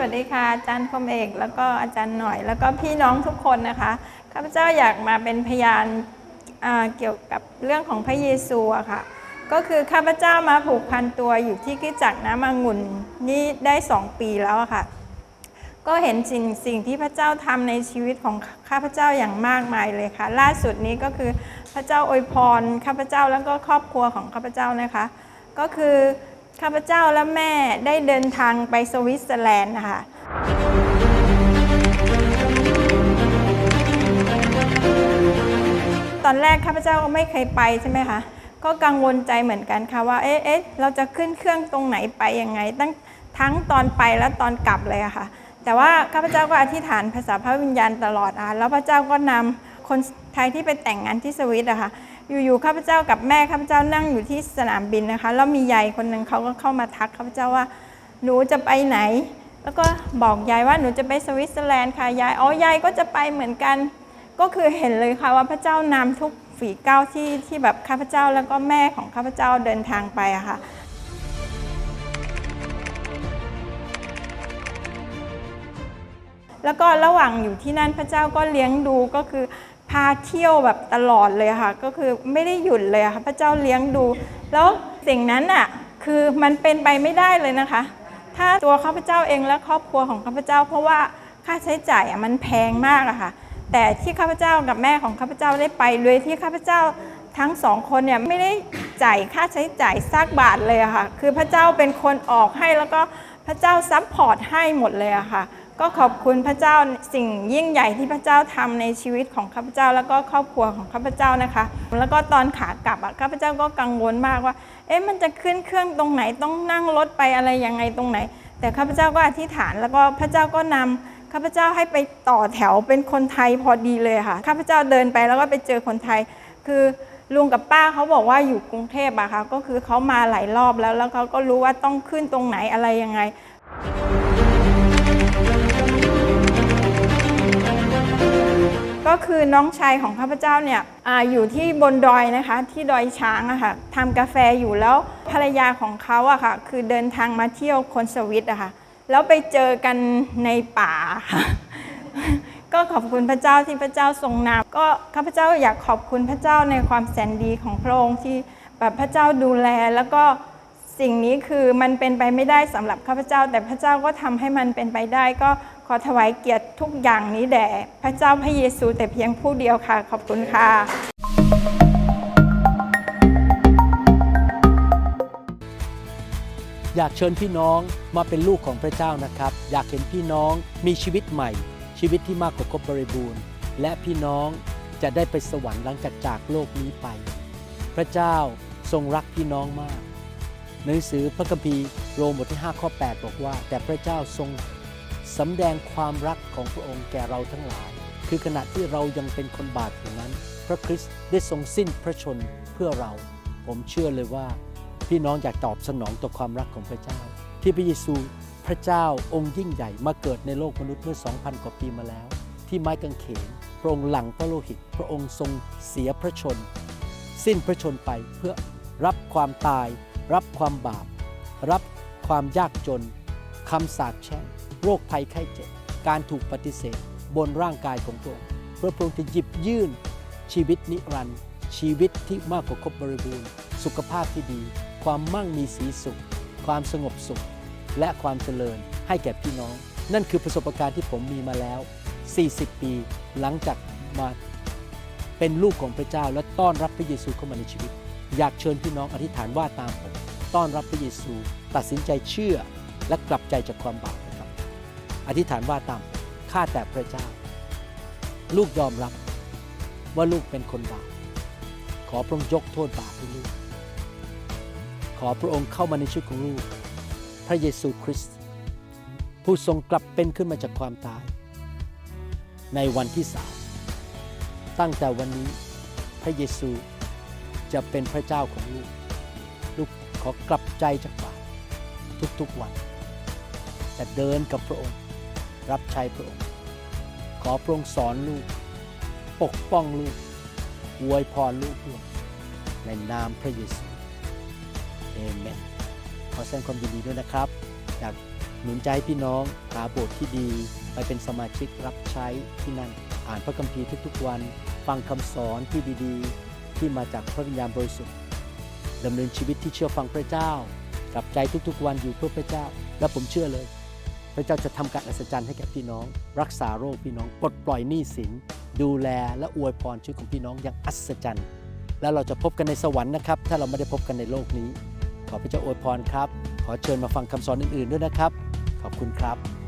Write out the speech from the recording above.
วัสดีค่ะอาจารย์คมเอก แล้วก็อาจารย์หน่อย แล้วก็พี่น้องทุกคนนะคะข้าพเจ้าอยากมาเป็นพยานเกี่ยวกับเรื่องของพระเยซูอะค่ะ ก็คือข้าพเจ้ามาผูกพันตัวอยู่ที่คริสตจักรน้ำองุ่นนี่ได้สองปีแล้วอะค่ะ ก็เห็นสิ่งสิ่งที่พระเจ้าทำในชีวิตของข้าพเจ้าอย่างมากมายเลยค่ะ ล่าสุดนี้ก็คือพระเจ้าอวยพรข้าพเจ้าแล้วก็ครอบครัวของข้าพเจ้านะคะ ก็คือ ข้าพเจ้าและแม่ได้เดินทางไปสวิตเซอร์แลนด์นะคะตอนแรกข้าพเจ้าก็ไม่เคยไปใช่ไหมคะ ก็กังวลใจเหมือนกันค่ะว่า เอ๊ะเอ๊ะเราจะขึ้นเครื่องตรงไหนไปยังไง ตั้งทั้งตอนไปและตอนกลับเลยอะค่ะ แต่ว่าข้าพเจ้าก็อธิษฐานภาษาพระวิญญาณตลอดอะแล้วพระเจ้าก็นำคน ไทยที่ไปแต่งงานที่สวิตอะค่ะ อยู่ๆข้าพเจ้ากับแม่ข้าพเจ้านั่งอยู่ที่สนามบินนะคะแล้วมียายคนหนึ่งเขาก็เข้ามาทักข้าพเจ้าว่า หนูจะไปไหน แล้วก็บอกยายว่าหนูจะไปสวิตเซอร์แลนด์ค่ะยายอ๋อยายก็จะไปเหมือนกัน ก็คือเห็นเลยค่ะว่าพระเจ้านำทุกฝีก้าวที่ที่แบบข้าพเจ้าแล้วก็แม่ของข้าพเจ้าเดินทางไปอะค่ะแล้วก็ระหว่างอยู่ที่นั่นพระเจ้าก็เลี้ยงดูก็คือ พาเที่ยวแบบตลอดเลยค่ะ ก็คือไม่ได้หยุดเลยค่ะ พระเจ้าเลี้ยงดู แล้วสิ่งนั้นอะคือมันเป็นไปไม่ได้เลยนะคะ ถ้าตัวข้าพเจ้าเองและครอบครัวของข้าพเจ้า เพราะว่าค่าใช้จ่ายอะมันแพงมากอะค่ะ แต่ที่ข้าพเจ้ากับแม่ของข้าพเจ้าได้ไปโดยที่ข้าพเจ้าทั้งสองคนเนี่ยไม่ได้จ่ายค่าใช้จ่ายสักบาทเลยะค่ะ คือพระเจ้าเป็นคนออกให้แล้วก็พระเจ้าซัพพอร์ตให้หมดเลยอะค่ะ ก็ขอบคุณพระเจ้าสิ่งยิ่งใหญ่ที่พระเจ้าทำในชีวิตของข้าพเจ้า แล้วก็ครอบครัวของข้าพเจ้านะคะ แล้วก็ตอนขากลับอะข้าพเจ้าก็กังวลมากว่า เอ๊ะมันจะขึ้นเครื่องตรงไหนต้องนั่งรถไปอะไรยังไงตรงไหน แต่ข้าพเจ้าก็อธิษฐาน แล้วก็พระเจ้าก็นำข้าพเจ้าให้ไปต่อแถวเป็นคนไทยพอดีเลยค่ะข้าพเจ้าเดินไปแล้วก็ไปเจอคนไทย คือลุงกับป้าเขาบอกว่าอยู่กรุงเทพอะค่ะก็คือเขามาหลายรอบแล้วแล้วเขาก็รู้ว่าต้องขึ้นตรงไหนอะไรยังไง ก็คือน้องชายของข้าพเจ้าเนี่ยออยู่ที่บนดอยนะคะ ที่ดอยช้างอะค่ะทำกาแฟอยู่แล้วภรรยาของเขาอะค่ะ คือเดินทางมาเที่ยวคนสวิตอะค่ะ แล้วไปเจอกันในป่าค่ะก็ขอบคุณพระเจ้าที่พระเจ้าทรงนำก็ข้าพเจ้าอยากขอบคุณพระเจ้าในความแสนดีของพระองค์ที่แบบพระเจ้าดูแลแล้วก็ สิ่งนี้คือมันเป็นไปไม่ได้สำหรับข้าพเจ้า แต่พระเจ้าก็ทำให้มันเป็นไปได้ ก็ขอถวายเกียรติทุกอย่างนี้แด่พระเจ้าพระเยซูแต่เพียงผู้เดียวค่ะ ขอบคุณค่ะอยากเชิญพี่น้องมาเป็นลูกของพระเจ้านะครับ อยากเห็นพี่น้องมีชีวิตใหม่ ชีวิตที่มากกว่าครบบริบูรณ์ และพี่น้องจะได้ไปสวรรค์หลังจากจากโลกนี้ไป พระเจ้าทรงรักพี่น้องมาก หนังสือพระคัมภีร์โรมบทที่ 5 ข้อ 8 บอกว่า แต่พระเจ้าทรงสำแดงความรักของพระองค์แก่เราทั้งหลาย คือขณะที่เรายังเป็นคนบาปอยู่นั้น พระคริสต์ได้ทรงสิ้นพระชนเพื่อเรา ผมเชื่อเลยว่า พี่น้องอยากตอบสนองต่อความรักของพระเจ้า ที่พระเยซูพระเจ้าองค์ยิ่งใหญ่มาเกิดในโลกมนุษย์เมื่อ 2,000 กว่าปีมาแล้ว ที่ไม้กางเขนพระองค์หลังพระโลหิต พระองค์ทรงเสียพระชน สิ้นพระชนไปเพื่อรับความตาย รับความบาป รับความยากจนคำสาปแช่งโรคภัยไข้เจ็บ การถูกปฏิเสธ บนร่างกายของพระองค์เพื่อพระองค์จะหยิบยื่น ชีวิตนิรันดร์ชีวิตที่มากกว่าครบบริบูรณ์ สุขภาพที่ดี ความมั่งมีสีสุข ความสงบสุข และความเจริญให้แก่พี่น้อง นั่นคือประสบการณ์ที่ผมมีมาแล้ว 40 ปีหลังจากมาเป็นลูกของพระเจ้าและต้อนรับพระเยซูเข้ามาในชีวิต อยากเชิญพี่น้องอธิษฐานว่าตามผม ต้อนรับพระเยซู ตัดสินใจเชื่อและกลับใจจากความบาปนะครับ อธิษฐานว่าตามผมข้าแต่พระเจ้า ลูกยอมรับว่าลูกเป็นคนบาป ขอพระองค์ยกโทษบาปให้ลูก ขอพระองค์เข้ามาในชีวิตของลูก พระเยซูคริสต์ผู้ทรงกลับเป็นขึ้นมาจากความตาย ในวันที่สามตั้งแต่วันนี้พระเยซู จะเป็นพระเจ้าของลูก ลูกขอกลับใจจากบาปทุกๆวัน แต่เดินกับพระองค์ รับใช้พระองค์ ขอพระองค์สอนลูก ปกป้องลูกอวยพรลูกด้วยในนามพระเยซูเอเมนขอแสดงความยินดีด้วยนะครับ อยากหนุนใจใพี่น้องหาโบสถ์ที่ดี ไปเป็นสมาชิกรับใช้ที่นั่น อ่านพระคัมภีร์ทุกๆวัน ฟังคำสอนที่ดีๆ ที่มาจากพระวิญญาณบริสุทธิ์ดำเนินชีวิตที่เชื่อฟังพระเจ้ากลับใจทุกๆวันอยู่เพื่อพระเจ้า และผมเชื่อเลย พระเจ้าจะทำการอัศจรรย์ให้แก่พี่น้อง รักษาโรคพี่น้องปลดปล่อยหนี้สิน ดูแลและอวยพรชีวิตของพี่น้องอย่างอัศจรรย์ แล้วเราจะพบกันในสวรรค์นะครับ ถ้าเราไม่ได้พบกันในโลกนี้ ขอพระเจ้าอวยพรครับ ขอเชิญมาฟังคำสอนอื่นๆด้วยนะครับ ขอบคุณครับ